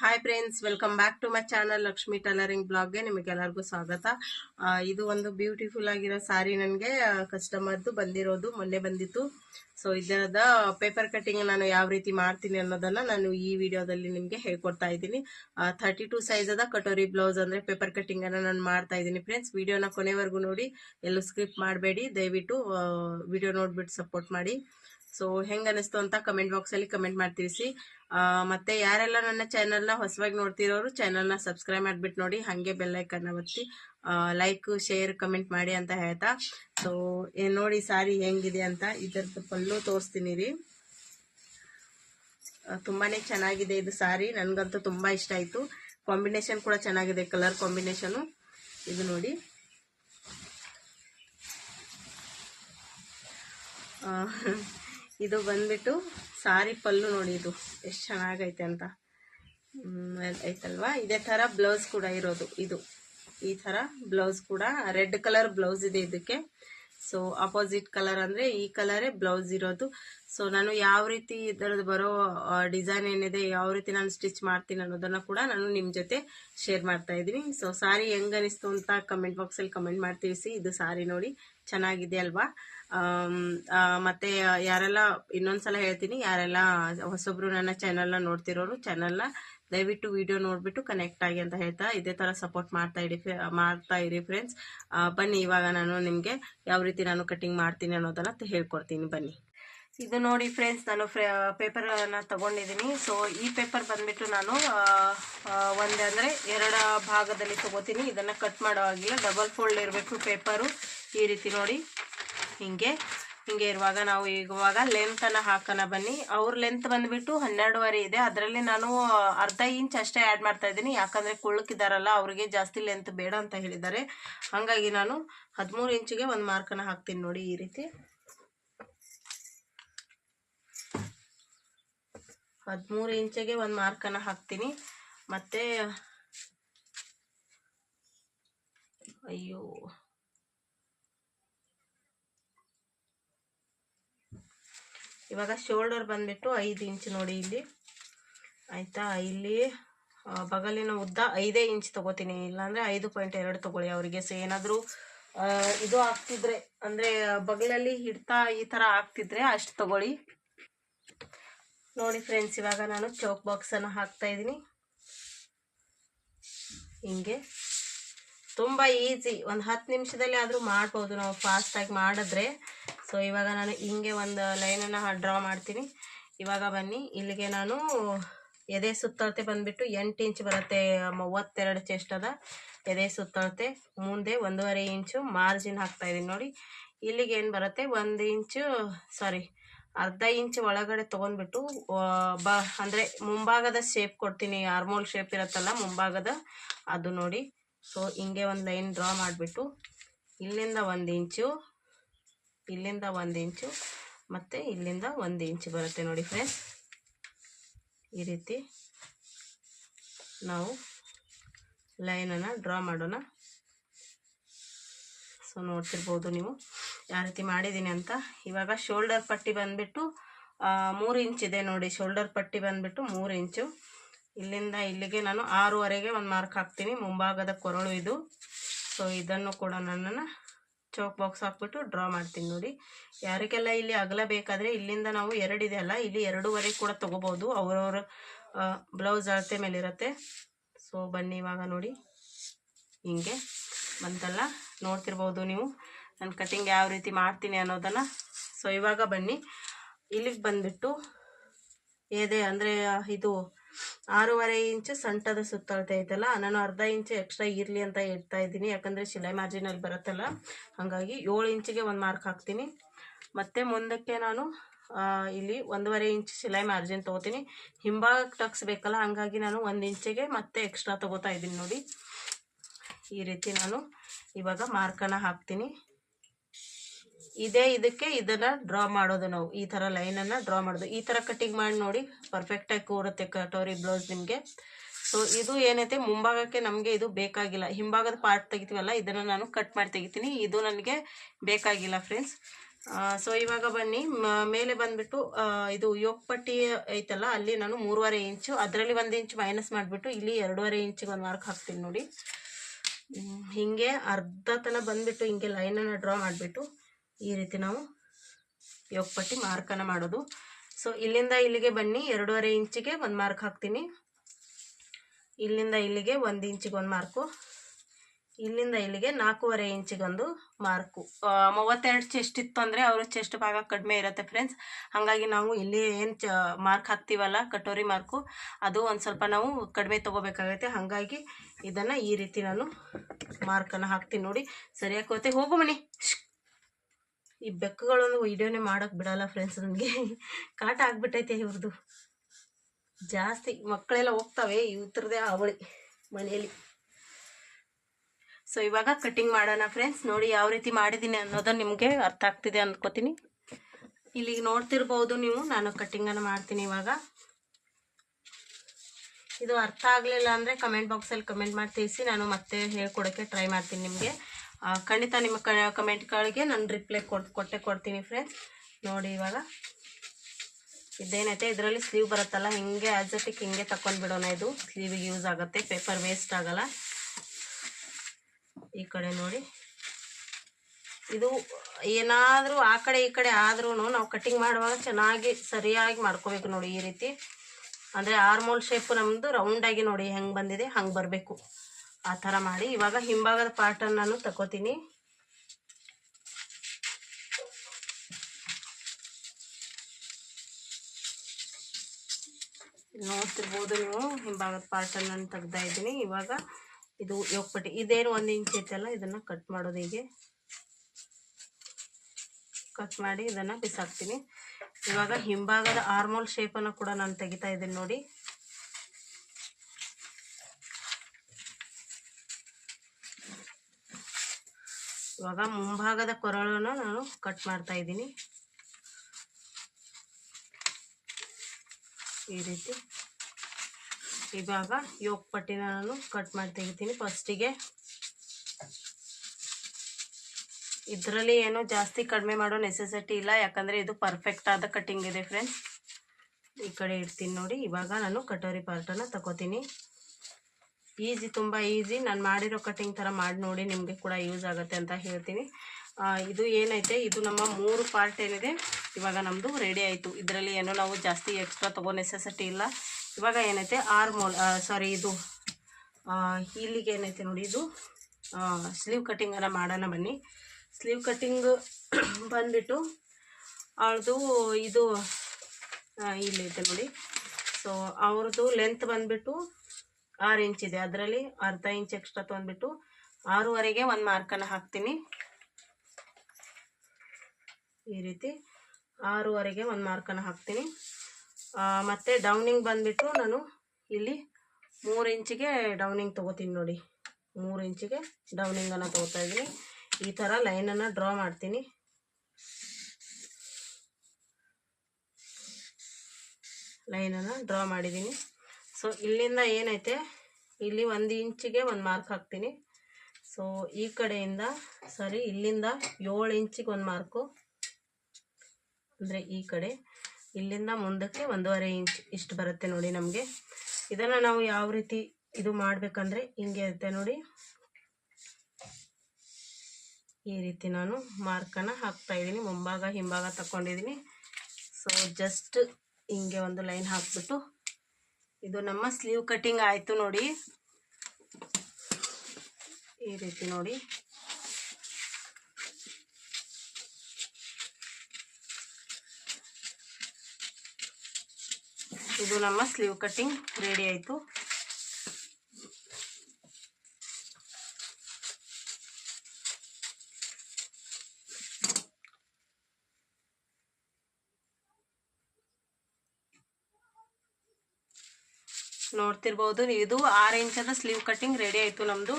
Hi friends welcome back to my channel Lakshmi tailoring ಬ್ಲಾಗ್ಗೆ ನಿಮಗೆಲ್ಲರಿಗೂ ಸ್ವಾಗತ. ಇದು ಒಂದು ಬ್ಯೂಟಿಫುಲ್ ಆಗಿರೋ ಸಾರಿ ನನಗೆ ಕಸ್ಟಮರ್ದು ಬಂದಿರೋದು, ಮೊನ್ನೆ ಬಂದಿತ್ತು. ಸೊ ಇದರದ ಪೇಪರ್ ಕಟ್ಟಿಂಗ್ ನಾನು ಯಾವ ರೀತಿ ಮಾಡ್ತೀನಿ ಅನ್ನೋದನ್ನ ನಾನು ಈ ವಿಡಿಯೋದಲ್ಲಿ ನಿಮಗೆ ಹೇಳ್ಕೊಡ್ತಾ ಇದ್ದೀನಿ. ಥರ್ಟಿ ಟೂ ಸೈಜದ ಕಟೋರಿ ಬ್ಲೌಸ್ ಅಂದ್ರೆ ಪೇಪರ್ ಕಟಿಂಗ್ ಅನ್ನ ನಾನು ಮಾಡ್ತಾ ಇದ್ದೀನಿ ಫ್ರೆಂಡ್ಸ್ ವಿಡಿಯೋನ ಕೊನೆವರೆಗೂ ನೋಡಿ, ಎಲ್ಲೂ ಸ್ಕಿಪ್ ಮಾಡಬೇಡಿ. ದಯವಿಟ್ಟು ವಿಡಿಯೋ ನೋಡ್ಬಿಟ್ಟು ಸಪೋರ್ಟ್ ಮಾಡಿ. ಸೊ ಹೆಂಗ ಅನಿಸ್ತು ಅಂತ ಕಮೆಂಟ್ ಬಾಕ್ಸ್ ಅಲ್ಲಿ ಕಮೆಂಟ್ ಮಾಡಿ ತಿಳಿಸಿ ಮತ್ತೆ ಯಾರೆಲ್ಲ ನನ್ನ ಚಾನೆಲ್ನ ಹೊಸವಾಗಿ ನೋಡ್ತಿರೋರು ಚಾನೆಲ್ನ ಸಬ್ಸ್ಕ್ರೈಬ್ ಮಾಡ್ಬಿಟ್ಟು ನೋಡಿ ಹಂಗೆ ಬೆಲ್ ಐಕನ್ ಒತ್ತಿ ಲೈಕ್ ಶೇರ್ ಕಮೆಂಟ್ ಮಾಡಿ ಅಂತ ಹೇಳ್ತಾ. ಸೊ ನೋಡಿ ಸಾರಿ ಹೆಂಗಿದೆ ಅಂತ ಇದರದ್ದು ಪಲ್ಲು ತೋರಿಸ್ತೀನಿ ರೀ. ತುಂಬಾನೇ ಚೆನ್ನಾಗಿದೆ ಇದು ಸಾರಿ ನನ್ಗಂತೂ ತುಂಬಾ ಇಷ್ಟ ಆಯ್ತು. ಕಾಂಬಿನೇಷನ್ ಕೂಡ ಚೆನ್ನಾಗಿದೆ ಕಲರ್ ಕಾಂಬಿನೇಷನ್ ಇದು ನೋಡಿ. ಆ, ಇದು ಬಂದ್ಬಿಟ್ಟು ಸಾರಿ ಪಲ್ಲು ನೋಡಿ ಇದು. ಎಷ್ಟು ಚೆನ್ನಾಗೈತೆ ಅಂತ. ಐತಲ್ವಾ? ಇದೇ ಥರ ಬ್ಲೌಸ್ ಕೂಡ ಇರೋದು ಇದು. ಈ ಥರ ಬ್ಲೌಸ್ ಕೂಡ, ರೆಡ್ ಕಲರ್ ಬ್ಲೌಸ್ ಇದೆ ಇದಕ್ಕೆ. ಸೊ ಅಪೋಸಿಟ್ ಕಲರ್ ಅಂದರೆ ಈ ಕಲರೇ ಬ್ಲೌಸ್ ಇರೋದು. ಸೊ ನಾನು ಯಾವ ರೀತಿ ಇದರದ್ದು ಬರೋ ಡಿಸೈನ್ ಏನಿದೆ, ಯಾವ ರೀತಿ ನಾನು ಸ್ಟಿಚ್ ಮಾಡ್ತೀನಿ ಅನ್ನೋದನ್ನು ಕೂಡ ನಾನು ನಿಮ್ಮ ಜೊತೆ ಶೇರ್ ಮಾಡ್ತಾ ಇದ್ದೀನಿ ಸೊ ಸಾರಿ ಹೆಂಗನಿಸ್ತು ಅಂತ ಕಮೆಂಟ್ ಬಾಕ್ಸಲ್ಲಿ ಕಮೆಂಟ್ ಮಾಡ್ತೀವಿ ತಿಳಿಸಿ ಇದು ಸಾರಿ ನೋಡಿ. ಚೆನ್ನಾಗಿದೆ ಅಲ್ವಾ? ಮತ್ತೆ ಯಾರೆಲ್ಲ ಇನ್ನೊಂದ್ಸಲ ಹೇಳ್ತೀನಿ ಯಾರೆಲ್ಲ ಹೊಸೊಬ್ರು ನನ್ನ ಚಾನೆಲ್ನ ನೋಡ್ತಿರೋರು ಚಾನೆಲ್ನ ದಯವಿಟ್ಟು ವಿಡಿಯೋ ನೋಡ್ಬಿಟ್ಟು ಕನೆಕ್ಟ್ ಆಗಿ ಅಂತ ಹೇಳ್ತಾ ಇದೇ ತರ ಸಪೋರ್ಟ್ ಮಾಡ್ತಾ ಇಡಿ ಫ್ರೆ- ಮಾಡ್ತಾ ಇರಿ ಫ್ರೆಂಡ್ಸ್ ಬನ್ನಿ ಇವಾಗ ನಾನು ನಿಮ್ಗೆ ಯಾವ ರೀತಿ ನಾನು ಕಟಿಂಗ್ ಮಾಡ್ತೀನಿ ಅನ್ನೋದನ್ನ ಹೇಳ್ಕೊಡ್ತೀನಿ ಬನ್ನಿ. ಇದು ನೋಡಿ ಫ್ರೆಂಡ್ಸ್ ನಾನು ಪೇಪರ್ನ ತಗೊಂಡಿದ್ದೀನಿ ಸೊ ಈ ಪೇಪರ್ ಬಂದ್ಬಿಟ್ಟು ನಾನು ಆ, ಎರಡು ಒಂದ್ ಅಂದ್ರೆ ಎರಡ ಭಾಗದಲ್ಲಿ ತಗೋತೀನಿ. ಇದನ್ನ ಕಟ್ ಮಾಡೋ ಆಗಿಲ್ಲ ಡಬಲ್ ಫೋಲ್ಡ್ ಇರಬೇಕು ಪೇಪರು ಈ ರೀತಿ ನೋಡಿ. ಹಿಂಗೆ ಹಿಂಗೆ ಇರುವಾಗ ನಾವು ಇವಾಗ ಲೆಂತ್ ಅನ್ನ ಹಾಕೋಣ ಬನ್ನಿ. ಅವ್ರ ಲೆಂತ್ ಬಂದ್ಬಿಟ್ಟು ಹನ್ನೆರಡುವರೆ ಇದೆ. ಅದರಲ್ಲಿ ನಾನು ಅರ್ಧ ಇಂಚ್ ಅಷ್ಟೇ ಆ್ಯಡ್ ಮಾಡ್ತಾ ಇದ್ದೀನಿ. ಯಾಕಂದ್ರೆ ಕುಳ್ಳಕ್ಕಿದಾರಲ್ಲ ಅವರಿಗೆ ಜಾಸ್ತಿ ಲೆಂತ್ ಬೇಡ ಅಂತ ಹೇಳಿದ್ದಾರೆ. ಹಾಗಾಗಿ ನಾನು ಹದಿಮೂರು ಇಂಚಿಗೆ ಒಂದು ಮಾರ್ಕನ್ನ ಹಾಕ್ತೀನಿ ನೋಡಿ ಈ ರೀತಿ. ಹದಿಮೂರು ಇಂಚಿಗೆ ಒಂದು ಮಾರ್ಕನ್ನ ಹಾಕ್ತೀನಿ. ಮತ್ತೆ, ಅಯ್ಯೋ. ಇವಾಗ ಶೋಲ್ಡರ್ ಬಂದ್ಬಿಟ್ಟು ಐದು ಇಂಚ್ ನೋಡಿ ಇಲ್ಲಿ. ಆಯಿತಾ? ಇಲ್ಲಿ ಬಗಲಿನ ಉದ್ದ ಐದೇ ಇಂಚ್ ತಗೋತೀನಿ. ಇಲ್ಲಾಂದರೆ ಐದು ಪಾಯಿಂಟ್ ಎರಡು ತಗೊಳ್ಳಿ ಅವರಿಗೆ. ಸೊ ಏನಾದರೂ ಇದು ಆಗ್ತಿದ್ರೆ, ಅಂದರೆ, ಬಗಲಲ್ಲಿ ಹಿಡ್ತಾ ಈ ಥರ ಆಗ್ತಿದ್ರೆ ಅಷ್ಟು ತಗೊಳ್ಳಿ. ನೋಡಿ ಫ್ರೆಂಡ್ಸ್ ಇವಾಗ ನಾನು ಚೌಕ್ ಬಾಕ್ಸನ್ನು ಹಾಕ್ತಾ ಇದ್ದೀನಿ. ಹಿಂಗೆ. ತುಂಬ ಈಸಿ ಒಂದು ಹತ್ತು ನಿಮಿಷದಲ್ಲಿ ಆದರೂ ಮಾಡ್ಬೋದು. ನಾವು ಫಾಸ್ಟಾಗಿ ಮಾಡಿದ್ರೆ. ಸೊ ಇವಾಗ ನಾನು ಹಿಂಗೆ ಒಂದು ಲೈನನ್ನು ಡ್ರಾ ಮಾಡ್ತೀನಿ. ಇವಾಗ ಬನ್ನಿ. ಇಲ್ಲಿಗೆ ನಾನು ಎದೆ ಸುತ್ತಳತೆ ಬಂದುಬಿಟ್ಟು ಎಂಟು ಇಂಚ್ ಬರುತ್ತೆ, ಮೂವತ್ತೆರಡು ಚೆಸ್ಟ್ ಅದ. ಎದೆ ಸುತ್ತಳತೆ, ಮುಂದೆ ಒಂದೂವರೆ ಇಂಚು ಮಾರ್ಜಿನ್ ಹಾಕ್ತಾ ಇದೀನಿ ನೋಡಿ. ಇಲ್ಲಿಗೆ ಏನು ಬರುತ್ತೆ? ಒಂದು ಇಂಚು ಸಾರಿ ಅರ್ಧ ಇಂಚ್ ಒಳಗಡೆ ತೊಗೊಂಡ್ಬಿಟ್ಟು ಬ, ಅಂದರೆ ಮುಂಭಾಗದ ಶೇಪ್ ಕೊಡ್ತೀನಿ. ಆರ್ಮೋಲ್ ಶೇಪ್ ಇರುತ್ತಲ್ಲ, ಮುಂಭಾಗದ. ಅದು ನೋಡಿ. ಸೊ ಹಿಂಗೆ ಒಂದು ಲೈನ್ ಡ್ರಾ ಮಾಡಿಬಿಟ್ಟು ಇಲ್ಲಿಂದ ಒಂದು ಇಂಚು ಇಲ್ಲಿಂದ ಒಂದು ಇಂಚು ಮತ್ತು ಇಲ್ಲಿಂದ ಒಂದು ಇಂಚು ಬರುತ್ತೆ ನೋಡಿ ಫ್ರೆಂಡ್ಸ್ ಈ ರೀತಿ ನಾವು ಲೈನನ್ನು ಡ್ರಾ ಮಾಡೋಣ. ಸೊ ನೋಡ್ತಿರ್ಬೋದು ನೀವು ಯಾವ ರೀತಿ ಮಾಡಿದ್ದೀನಿ ಅಂತ. ಇವಾಗ ಶೋಲ್ಡರ್ ಪಟ್ಟಿ ಬಂದುಬಿಟ್ಟು ಮೂರು ಇಂಚಿದೆ ನೋಡಿ. ಶೋಲ್ಡರ್ ಪಟ್ಟಿ ಬಂದುಬಿಟ್ಟು ಮೂರು ಇಂಚು ಇಲ್ಲಿಂದ ಇಲ್ಲಿಗೆ ನಾನು ಆರೂವರೆಗೆ ಒಂದು ಮಾರ್ಕ್ ಹಾಕ್ತೀನಿ. ಮುಂಭಾಗದ ಕೊರಳು ಇದು. ಸೊ ಇದನ್ನು ಕೂಡ ನನ್ನನ್ನು ಚೌಕ್ ಬಾಕ್ಸ್ ಹಾಕ್ಬಿಟ್ಟು ಡ್ರಾ ಮಾಡ್ತೀನಿ ನೋಡಿ. ಯಾರಿಗೆಲ್ಲ ಇಲ್ಲಿ ಅಗಲ ಬೇಕಾದರೆ ಇಲ್ಲಿಂದ ನಾವು ಎರಡಿದೆ ಅಲ್ಲ, ಇಲ್ಲಿ ಎರಡೂವರೆ ಕೂಡ ತೊಗೋಬೋದು ಅವರವರ ಬ್ಲೌಸ್ ಅಳತೆ ಮೇಲಿರುತ್ತೆ. ಸೊ ಬನ್ನಿ ಇವಾಗ ನೋಡಿ. ಹಿಂಗೆ ಬಂತಲ್ಲ, ನೋಡ್ತಿರ್ಬೋದು ನೀವು ನಾನು ಕಟಿಂಗ್ ಯಾವ ರೀತಿ ಮಾಡ್ತೀನಿ ಅನ್ನೋದನ್ನು. ಸೊ ಇವಾಗ ಬನ್ನಿ. ಇಲ್ಲಿಗೆ ಬಂದ್ಬಿಟ್ಟು ಎದೆ ಅಂದರೆ ಇದು ಆರೂವರೆ ಇಂಚು ಸಂಟದ ಸುತ್ತಳತೆ ಐತಲ್ಲ, ನಾನು ಅರ್ಧ ಇಂಚು ಎಕ್ಸ್ಟ್ರಾ ಇರಲಿ ಅಂತ ಇಡ್ತಾ ಇದ್ದೀನಿ. ಯಾಕಂದರೆ ಮಾರ್ಜಿನ್ ಮಾರ್ಜಿನಲ್ಲಿ ಬರುತ್ತಲ್ಲ, ಹಾಗಾಗಿ ಏಳು ಇಂಚಿಗೆ ಒಂದು ಮಾರ್ಕ್ ಹಾಕ್ತೀನಿ. ಮತ್ತು ಮುಂದಕ್ಕೆ ನಾನು ಇಲ್ಲಿ ಒಂದೂವರೆ ಇಂಚ್ ಸಿಲೈ ಮಾರ್ಜಿನ್ ತೊಗೋತೀನಿ. ಟಕ್ಸ್ ಬೇಕಲ್ಲ ಹಂಗಾಗಿ ನಾನು ಒಂದು ಇಂಚಿಗೆ ಮತ್ತೆ ಎಕ್ಸ್ಟ್ರಾ ತೊಗೋತಾ ಇದ್ದೀನಿ ನೋಡಿ. ಈ ರೀತಿ ನಾನು ಇವಾಗ ಮಾರ್ಕನ್ನು ಹಾಕ್ತೀನಿ. ಇದೇ ಇದಕ್ಕೆ ಇದನ್ನ ಡ್ರಾ ಮಾಡೋದು ನಾವು. ಈ ಥರ ಲೈನನ್ನು ಡ್ರಾ ಮಾಡೋದು. ಈ ಥರ ಕಟಿಂಗ್ ಮಾಡಿ ನೋಡಿ ಪರ್ಫೆಕ್ಟಾಗಿ ಕೂರುತ್ತೆ ಕಟೋರಿ ಬ್ಲೌಸ್ ನಿಮಗೆ. ಸೊ ಇದು ಏನೈತೆ? ಮುಂಭಾಗಕ್ಕೆ ನಮಗೆ ಇದು ಬೇಕಾಗಿಲ್ಲ. ಹಿಂಭಾಗದ ಪಾರ್ಟ್ ತೆಗಿತೀವಲ್ಲ, ಇದನ್ನು ನಾನು ಕಟ್ ಮಾಡಿ ತೆಗಿತೀನಿ. ಇದು ನನಗೆ ಬೇಕಾಗಿಲ್ಲ ಫ್ರೆಂಡ್ಸ್ ಸೊ ಇವಾಗ ಬನ್ನಿ. ಮೇಲೆ ಬಂದ್ಬಿಟ್ಟು ಇದು ಯೋಗಪಟ್ಟಿ ಐತಲ್ಲ, ಅಲ್ಲಿ ನಾನು ಮೂರುವರೆ ಇಂಚು, ಅದರಲ್ಲಿ ಒಂದು ಇಂಚು ಮೈನಸ್ ಮಾಡಿಬಿಟ್ಟು ಇಲ್ಲಿ ಎರಡೂವರೆ ಇಂಚಿಗೆ ಒಂದು ಮಾರ್ಕ್ ಹಾಕ್ತೀನಿ ನೋಡಿ. ಹಿಂಗೆ ಅರ್ಧ ತನ ಬಂದ್ಬಿಟ್ಟು ಹಿಂಗೆ ಲೈನನ್ನು ಡ್ರಾ ಮಾಡಿಬಿಟ್ಟು. ಈ ರೀತಿ ನಾವು ಯೋಗಪಟ್ಟಿ ಮಾರ್ಕನ್ನು ಮಾಡೋದು. ಸೊ ಇಲ್ಲಿಂದ ಇಲ್ಲಿಗೆ ಬನ್ನಿ. ಎರಡೂವರೆ ಇಂಚಿಗೆ ಒಂದು ಮಾರ್ಕ್ ಹಾಕ್ತೀನಿ. ಇಲ್ಲಿಂದ ಇಲ್ಲಿಗೆ ಒಂದು ಇಂಚಿಗೆ ಒಂದು ಮಾರ್ಕು. ಇಲ್ಲಿಂದ ಇಲ್ಲಿಗೆ ನಾಲ್ಕೂವರೆ ಇಂಚಿಗೊಂದು ಮಾರ್ಕು. ಮೂವತ್ತೆರಡು ಚೆಸ್ಟ್ ಇತ್ತು ಅಂದರೆ ಅವರ ಚೆಸ್ಟ್ ಭಾಗ ಕಡಿಮೆ ಇರುತ್ತೆ ಫ್ರೆಂಡ್ಸ್ ಹಾಗಾಗಿ ನಾವು ಇಲ್ಲಿ ಏನು ಚ, ಮಾರ್ಕ್ ಹಾಕ್ತೀವಲ್ಲ, ಕಟೋರಿ ಮಾರ್ಕು, ಅದು ಒಂದು ಸ್ವಲ್ಪ ನಾವು ಕಡಿಮೆ ತೊಗೋಬೇಕಾಗೈತೆ ಹಾಗಾಗಿ ಇದನ್ನು ಈ ರೀತಿ ನಾನು ಮಾರ್ಕನ್ನು ಹಾಕ್ತೀನಿ ನೋಡಿ. ಸರಿಯಾಗಿ ಹೋಗುತ್ತೆ ಹೋಗು ಶ್ಶ್. ಈ ಬೆಕ್ಕುಗಳನ್ನು ವೀಡಿಯೋನೇ ಮಾಡೋಕೆ ಬಿಡಲ್ಲ ಫ್ರೆಂಡ್ಸ್ ನನಗೆ. ಕಾಟ ಆಗ್ಬಿಟ್ಟೈತೆ ಇವ್ರದ್ದು ಜಾಸ್ತಿ ಮಕ್ಕಳೆಲ್ಲ ಹೋಗ್ತವೆ ಇವ್ರದ್ದೇ ಅವಳಿ ಮನೆಯಲ್ಲಿ. ಸೊ ಇವಾಗ ಕಟ್ಟಿಂಗ್ ಮಾಡೋಣ ಫ್ರೆಂಡ್ಸ್ ನೋಡಿ ಯಾವ ರೀತಿ ಮಾಡಿದ್ದೀನಿ ಅನ್ನೋದು ನಿಮಗೆ ಅರ್ಥ ಆಗ್ತಿದೆ ಅಂದ್ಕೋತೀನಿ ಇಲ್ಲಿಗೆ ನೋಡ್ತಿರ್ಬೋದು ನೀವು, ನಾನು ಕಟ್ಟಿಂಗನ್ನು ಮಾಡ್ತೀನಿ ಇವಾಗ. ಇದು ಅರ್ಥ ಆಗಲಿಲ್ಲ ಅಂದರೆ ಕಮೆಂಟ್ ಬಾಕ್ಸಲ್ಲಿ ಕಮೆಂಟ್ ಮಾಡಿ ತಿಳಿಸಿ, ನಾನು ಮತ್ತೆ ಹೇಳ್ಕೊಡೋಕ್ಕೆ ಟ್ರೈ ಮಾಡ್ತೀನಿ ನಿಮಗೆ. ಖಂಡಿತ ನಿಮ್ಮ ಕಮೆಂಟ್ಗಳಿಗೆ ನಾನು ರಿಪ್ಲೈ ಕೊಟ್ಟು ಕೊಟ್ಟೆ ಕೊಡ್ತೀನಿ ಫ್ರೆಂಡ್ಸ್ ನೋಡಿ ಇವಾಗ. ಇದೇನೈತೆ? ಇದರಲ್ಲಿ ಸ್ಲೀವ್ ಬರುತ್ತಲ್ಲ, ಹಿಂಗೆ ಆ್ಯಸಟಿಕ್ ಹಿಂಗೆ ತಕೊಂಡ್ಬಿಡೋಣ ಇದು. ಸ್ಲೀವಿಗೆ ಯೂಸ್ ಆಗುತ್ತೆ ಪೇಪರ್ ವೇಸ್ಟ್ ಆಗಲ್ಲ. ಈ ಕಡೆ ನೋಡಿ. ಇದು ಏನಾದರೂ ಆ ಕಡೆ ಈ ಕಡೆ ಆದ್ರೂ ನಾವು ಕಟಿಂಗ್ ಮಾಡುವಾಗ ಚೆನ್ನಾಗಿ ಸರಿಯಾಗಿ ಮಾಡ್ಕೋಬೇಕು ನೋಡಿ ಈ ರೀತಿ. ಅಂದರೆ ಆರ್ಮೋಲ್ ಶೇಪ್ ನಮ್ಮದು ರೌಂಡಾಗಿ ನೋಡಿ ಹೆಂಗೆ ಬಂದಿದೆ, ಹಂಗೆ ಬರಬೇಕು. ಆ ಥರ ಮಾಡಿ. ಇವಾಗ ಹಿಂಭಾಗದ ಪಾರ್ಟನ್ನು ನಾನು ತಗೋತೀನಿ. ನೋಡ್ತಿರ್ಬೋದು ನೀವು. ಹಿಂಭಾಗದ ಪಾರ್ಟನ್ನು ನಾನು ತೆಗ್ದಾ ಇದ್ದೀನಿ. ಇವಾಗ ಇದು ಯೋಗಪಟ್ಟಿ. ಇದೇನು ಒಂದು ಇಂಚ್ ಐತಲ್ಲ ಇದನ್ನು ಕಟ್ ಮಾಡೋದು ಹೀಗೆ. ಕಟ್ ಮಾಡಿ ಇದನ್ನು ಬಿಸಾಕ್ತೀನಿ. ಇವಾಗ ಹಿಂಭಾಗದ ಆರ್ಮೋಲ್ ಶೇಪನ್ನು ಕೂಡ ನಾನು ತೆಗಿತಾ ಇದ್ದೀನಿ ನೋಡಿ. ಇವಾಗ ಮುಂಭಾಗದ ಕೊರಳನ್ನು ನಾನು ಕಟ್ ಮಾಡ್ತಾ ಇದ್ದೀನಿ. ಈ ರೀತಿ. ಇವಾಗ ಯೋಗ ಪಟ್ಟಿನ ನಾನು ಕಟ್ ಮಾಡಿ ತೆಗಿತೀನಿ ಫಸ್ಟಿಗೆ. ಇದರಲ್ಲಿ ಏನು ಜಾಸ್ತಿ ಕಡಿಮೆ ಮಾಡೋ ನೆಸೆಸಿಟಿ ಇಲ್ಲ, ಯಾಕಂದರೆ ಇದು ಪರ್ಫೆಕ್ಟ್ ಆದ ಕಟಿಂಗ್ ಇದೆ ಫ್ರೆಂಡ್ಸ್ ಈ ಕಡೆ ಇಡ್ತೀನಿ ನೋಡಿ, ಇವಾಗ ನಾನು ಕಟೋರಿ ಪಾರ್ಟನ್ನು ತಗೋತೀನಿ. ಈಸಿ, ತುಂಬ ಈಸಿ. ನಾನು ಮಾಡಿರೋ ಕಟ್ಟಿಂಗ್ ಥರ ಮಾಡಿ ನೋಡಿ ನಿಮಗೆ ಕೂಡ ಯೂಸ್ ಆಗುತ್ತೆ ಅಂತ ಹೇಳ್ತೀನಿ. ಇದು ಏನೈತೆ? ಇದು ನಮ್ಮ ಮೂರು ಪಾರ್ಟ್ ಏನಿದೆ? ಇವಾಗ ನಮ್ಮದು ರೆಡಿ ಆಯಿತು. ಇದರಲ್ಲಿ ಏನೋ ನಾವು ಜಾಸ್ತಿ ಎಕ್ಸ್ಟ್ರಾ ತಗೋ ನೆಸೆಸಿಟಿ ಇಲ್ಲ. ಇವಾಗ ಏನೈತೆ? ಆರ್ ಮೋಲ್ ಸಾರಿ ಇದು ಇಲ್ಲಿಗೆ ಏನೈತೆ ನೋಡಿ ಇದು? ಸ್ಲೀವ್ ಕಟ್ಟಿಂಗನ್ನು ಮಾಡೋಣ ಬನ್ನಿ. ಸ್ಲೀವ್ ಕಟ್ಟಿಂಗ್ ಬಂದ್ಬಿಟ್ಟು ಅವ್ರದ್ದು ಇದು ಇಲ್ಲೈತೆ ನೋಡಿ. ಸೊ ಅವ್ರದ್ದು ಲೆಂತ್ ಬಂದ್ಬಿಟ್ಟು ಆರು ಇಂಚ್ ಇದೆ. ಅದರಲ್ಲಿ ಅರ್ಧ ಇಂಚ್ ಎಕ್ಸ್ಟ್ರಾ ತೊಗೊಂಡ್ಬಿಟ್ಟು ಆರೂವರೆಗೆ ಒಂದು ಮಾರ್ಕನ್ನು ಹಾಕ್ತೀನಿ. ಈ ರೀತಿ ಆರೂವರೆಗೆ ಒಂದು ಮಾರ್ಕನ್ನು ಹಾಕ್ತೀನಿ. ಮತ್ತು ಡೌನಿಂಗ್ ಬಂದ್ಬಿಟ್ಟು ನಾನು ಇಲ್ಲಿ ಮೂರು ಇಂಚಿಗೆ ಡೌನಿಂಗ್ ತೊಗೋತೀನಿ ನೋಡಿ. ಮೂರು ಇಂಚಿಗೆ ಡೌನಿಂಗನ್ನು ತೊಗೋತಾ ಇದ್ದೀನಿ. ಈ ಥರ ಲೈನನ್ನು ಡ್ರಾ ಮಾಡ್ತೀನಿ. ಲೈನನ್ನು ಡ್ರಾ ಮಾಡಿದ್ದೀನಿ. ಸೊ ಇಲ್ಲಿಂದ ಏನೈತೆ? ಇಲ್ಲಿ ಒಂದು ಇಂಚಿಗೆ ಒಂದು ಮಾರ್ಕ್ ಹಾಕ್ತೀನಿ. ಸೊ ಈ ಕಡೆಯಿಂದ ಸಾರಿ ಇಲ್ಲಿಂದ ಏಳು ಇಂಚಿಗೆ ಒಂದು ಮಾರ್ಕು ಅಂದರೆ ಈ ಕಡೆ. ಇಲ್ಲಿಂದ ಮುಂದಕ್ಕೆ ಒಂದೂವರೆ ಇಂಚ್ ಇಷ್ಟು ಬರುತ್ತೆ ನೋಡಿ ನಮಗೆ. ಇದನ್ನು ನಾವು ಯಾವ ರೀತಿ ಇದು ಮಾಡಬೇಕಂದ್ರೆ ಹಿಂಗೆ ಇರುತ್ತೆ ನೋಡಿ. ಈ ರೀತಿ ನಾನು ಮಾರ್ಕನ್ನು ಹಾಕ್ತಾ ಇದ್ದೀನಿ. ಮುಂಭಾಗ, ಹಿಂಭಾಗ ತಗೊಂಡಿದ್ದೀನಿ ಸೊ ಜಸ್ಟ್ ಹಿಂಗೆ ಒಂದು ಲೈನ್ ಹಾಕ್ಬಿಟ್ಟು ಇದು ನಮ್ಮ ಸ್ಲೀವ್ ಕಟಿಂಗ್ ಆಯಿತು ನೋಡಿ. ಈ ರೀತಿ ನೋಡಿ. ಇದು ನಮ್ಮ ಸ್ಲೀವ್ ಕಟಿಂಗ್ ರೆಡಿ ಆಯಿತು. ನೋಡ್ತಿರ್ಬೋದು. ಇದು ಆರು ಇಂಚದ ಸ್ಲೀವ್ ಕಟ್ಟಿಂಗ್ ರೆಡಿ ಆಯಿತು ನಮ್ಮದು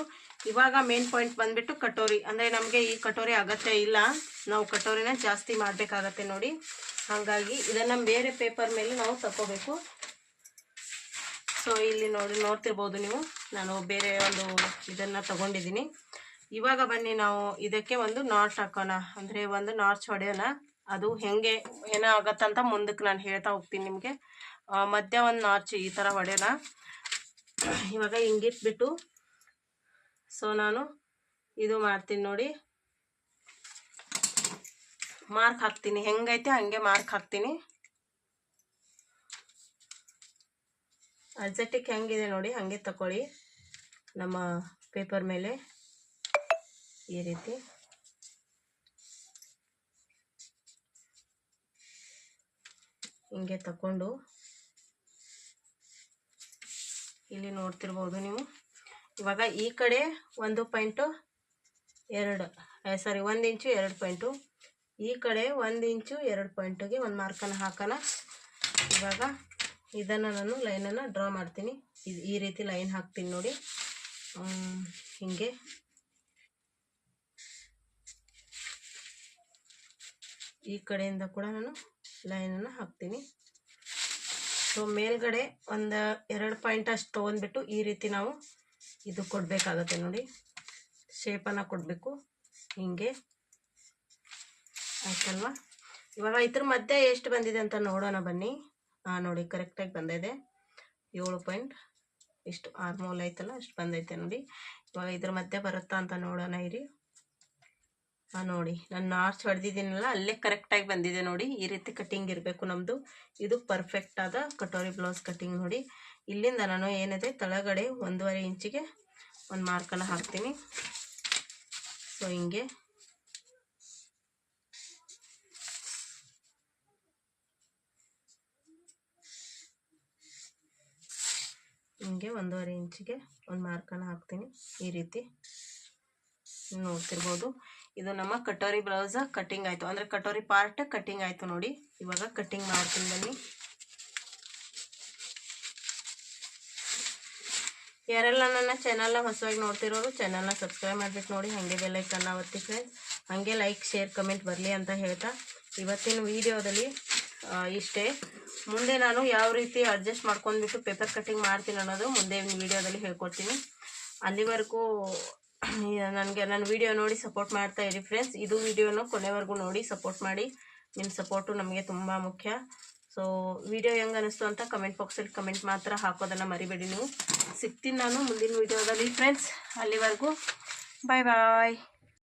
ಇವಾಗ ಮೇನ್ ಪಾಯಿಂಟ್ ಬಂದ್ಬಿಟ್ಟು ಕಟೋರಿ. ಅಂದರೆ ನಮಗೆ ಈ ಕಟೋರಿ ಅಗತ್ಯ ಇಲ್ಲ. ನಾವು ಕಟೋರಿನ ಜಾಸ್ತಿ ಮಾಡಬೇಕಾಗತ್ತೆ ನೋಡಿ. ಹಾಗಾಗಿ ಇದನ್ನು ಬೇರೆ ಪೇಪರ್ ಮೇಲೆ ನಾವು ತಗೋಬೇಕು ಸೊ ಇಲ್ಲಿ ನೋಡಿ, ನೋಡ್ತಿರ್ಬೋದು ನೀವು. ನಾನು ಬೇರೆ ಒಂದು ಇದನ್ನು ತಗೊಂಡಿದ್ದೀನಿ. ಇವಾಗ ಬನ್ನಿ ನಾವು ಇದಕ್ಕೆ ಒಂದು ನಾರ್ಚ್ ಹಾಕೋಣ. ಅಂದರೆ ಒಂದು ನಾಚ್ ಹೊಡೆಯೋಣ. ಅದು ಹೆಂಗೆ, ಏನೋ ಆಗತ್ತಂತ ಮುಂದಕ್ಕೆ ನಾನು ಹೇಳ್ತಾ ಹೋಗ್ತೀನಿ ನಿಮಗೆ. ಮಧ್ಯ ಒಂದು ನಾಚು ಈ ಥರ ಹೊಡೆಯೋಣ. ಇವಾಗ ಹಿಂಗಿಟ್ಬಿಟ್ಟು ಸೊ ನಾನು ಇದು ಮಾಡ್ತೀನಿ ನೋಡಿ. ಮಾರ್ಕ್ ಹಾಕ್ತೀನಿ. ಹೆಂಗೈತೆ ಹಂಗೆ ಮಾರ್ಕ್ ಹಾಕ್ತೀನಿ. ಅರ್ಜೆಟಿಕ್ ಹೆಂಗಿದೆ ನೋಡಿ, ಹಾಗೆ ತಗೊಳ್ಳಿ ನಮ್ಮ ಪೇಪರ್ ಮೇಲೆ. ಈ ರೀತಿ. ಹಿಂಗೆ ತಕೊಂಡು ಇಲ್ಲಿ ನೋಡ್ತಿರ್ಬೋದು ನೀವು. ಇವಾಗ ಈ ಕಡೆ ಒಂದು ಪಾಯಿಂಟು ಎರಡು ಸಾರಿ ಒಂದು ಇಂಚು ಎರಡು ಪಾಯಿಂಟು ಈ ಕಡೆ ಒಂದು ಇಂಚು ಎರಡು ಪಾಯಿಂಟಿಗೆ ಒಂದು ಮಾರ್ಕನ್ನು ಹಾಕೋಣ. ಇವಾಗ ಇದನ್ನು ನಾನು ಲೈನನ್ನು ಡ್ರಾ ಮಾಡ್ತೀನಿ. ಇದು ಈ ರೀತಿ ಲೈನ್ ಹಾಕ್ತೀನಿ ನೋಡಿ. ಹೀಗೆ. ಈ ಕಡೆಯಿಂದ ಕೂಡ ನಾನು ಲೈನನ್ನು ಹಾಕ್ತೀನಿ. ಸೊ ಮೇಲ್ಗಡೆ ಒಂದು ಎರಡು ಪಾಯಿಂಟ್ ಅಷ್ಟು ತೊಗೊಂಡ್ಬಿಟ್ಟು ಈ ರೀತಿ ನಾವು ಇದು ಕೊಡಬೇಕಾಗತ್ತೆ ನೋಡಿ. ಶೇಪನ್ನು ಕೊಡಬೇಕು. ಹಿಂಗೆ. ಆಯ್ತಲ್ವಾ? ಇವಾಗ ಇದ್ರ ಮಧ್ಯೆ ಎಷ್ಟು ಬಂದಿದೆ ಅಂತ ನೋಡೋಣ ಬನ್ನಿ. ಹಾಂ ನೋಡಿ ಕರೆಕ್ಟಾಗಿ ಬಂದಿದೆ. ಏಳು ಪಾಯಿಂಟ್ ಇಷ್ಟು, ಆರ್ಮೋಲ್ ಐತಲ್ಲ ಅಷ್ಟು ಬಂದೈತೆ ನೋಡಿ. ಇವಾಗ ಇದ್ರ ಮಧ್ಯೆ ಬರುತ್ತಾ ಅಂತ ನೋಡೋಣ ಇರಿ. ನೋಡಿ, ನಾನು ನಾರ್ಚ್ ಹೊಡೆದಿದ್ದೀನಲ್ಲ, ಅಲ್ಲೇ ಕರೆಕ್ಟಾಗಿ ಬಂದಿದೆ ನೋಡಿ, ಈ ರೀತಿ ಕಟ್ಟಿಂಗ್ ಇರಬೇಕು ನಮ್ಮದು ಇದು ಪರ್ಫೆಕ್ಟ್ ಆದ ಕಟೋರಿ ಬ್ಲೌಸ್ ಕಟ್ಟಿಂಗ್ ನೋಡಿ. ಇಲ್ಲಿಂದ ನಾನು ಏನಿದೆ, ತಳಗಡೆ ಒಂದೂವರೆ ಇಂಚಿಗೆ ಒಂದು ಮಾರ್ಕನ್ನು ಹಾಕ್ತೀನಿ. ಸೊ ಹಿಂಗೆ. ಹಿಂಗೆ ಒಂದೂವರೆ ಇಂಚಿಗೆ ಒಂದು ಮಾರ್ಕನ್ನು ಹಾಕ್ತೀನಿ, ಈ ರೀತಿ. ನೋಡ್ತಿರ್ಬೋದು. ಇದು ನಮ್ಮ ಕಟೋರಿ ಬ್ಲೌಸ್ ಕಟಿಂಗ್ ಆಯಿತು. ಅಂದರೆ ಕಟೋರಿ ಪಾರ್ಟ್ ಕಟಿಂಗ್ ಆಯಿತು ನೋಡಿ. ಇವಾಗ ಕಟಿಂಗ್ ಮಾಡ್ತೀನಿ ಬನ್ನಿ. ಯಾರೆಲ್ಲ ನನ್ನ ಚಾನಲ್ನ ಹೊಸವಾಗಿ ನೋಡ್ತಿರೋರು ಚಾನಲ್ನ ಸಬ್ಸ್ಕ್ರೈಬ್ ಮಾಡ್ಬಿಟ್ಟು ನೋಡಿ. ಹಾಗೆ ಬೆಲ್ಲೈಕನ್ನ ಒತ್ತಿ ಫ್ರೆಂಡ್ಸ್ ಹಾಗೆ ಲೈಕ್ ಶೇರ್ ಕಮೆಂಟ್ ಬರಲಿ ಅಂತ ಹೇಳ್ತಾ. ಇವತ್ತಿನ ವಿಡಿಯೋದಲ್ಲಿ ಇಷ್ಟೇ. ಮುಂದೆ ನಾನು ಯಾವ ರೀತಿ ಅಡ್ಜಸ್ಟ್ ಮಾಡ್ಕೊಂಡ್ಬಿಟ್ಟು ಪೇಪರ್ ಕಟ್ಟಿಂಗ್ ಮಾಡ್ತೀನಿ ಅನ್ನೋದು ಮುಂದೆ ವಿಡಿಯೋದಲ್ಲಿ ಹೇಳ್ಕೊಡ್ತೀನಿ. ಅಲ್ಲಿವರೆಗೂ ನನಗೆ ನನ್ನ ವಿಡಿಯೋ ನೋಡಿ ಸಪೋರ್ಟ್ ಮಾಡ್ತಾ ಇರಿ ಫ್ರೆಂಡ್ಸ್ ಇದು ವಿಡಿಯೋನ ಕೊನೆವರೆಗೂ ನೋಡಿ ಸಪೋರ್ಟ್ ಮಾಡಿ. ನಿಮ್ಮ ಸಪೋರ್ಟು ನಮಗೆ ತುಂಬ ಮುಖ್ಯ. ಸೊ ವಿಡಿಯೋ ಹೆಂಗೆ ಅನಿಸ್ತು ಅಂತ ಕಮೆಂಟ್ ಬಾಕ್ಸಲ್ಲಿ ಕಮೆಂಟ್ ಮಾತ್ರ ಹಾಕೋದನ್ನು ಮರಿಬೇಡಿ ನೀವು. ಸಿಗ್ತೀನಿ ನಾನು ಮುಂದಿನ ವಿಡಿಯೋದಲ್ಲಿ ಫ್ರೆಂಡ್ಸ್ ಅಲ್ಲಿವರೆಗೂ. ಬಾಯ್ ಬಾಯ್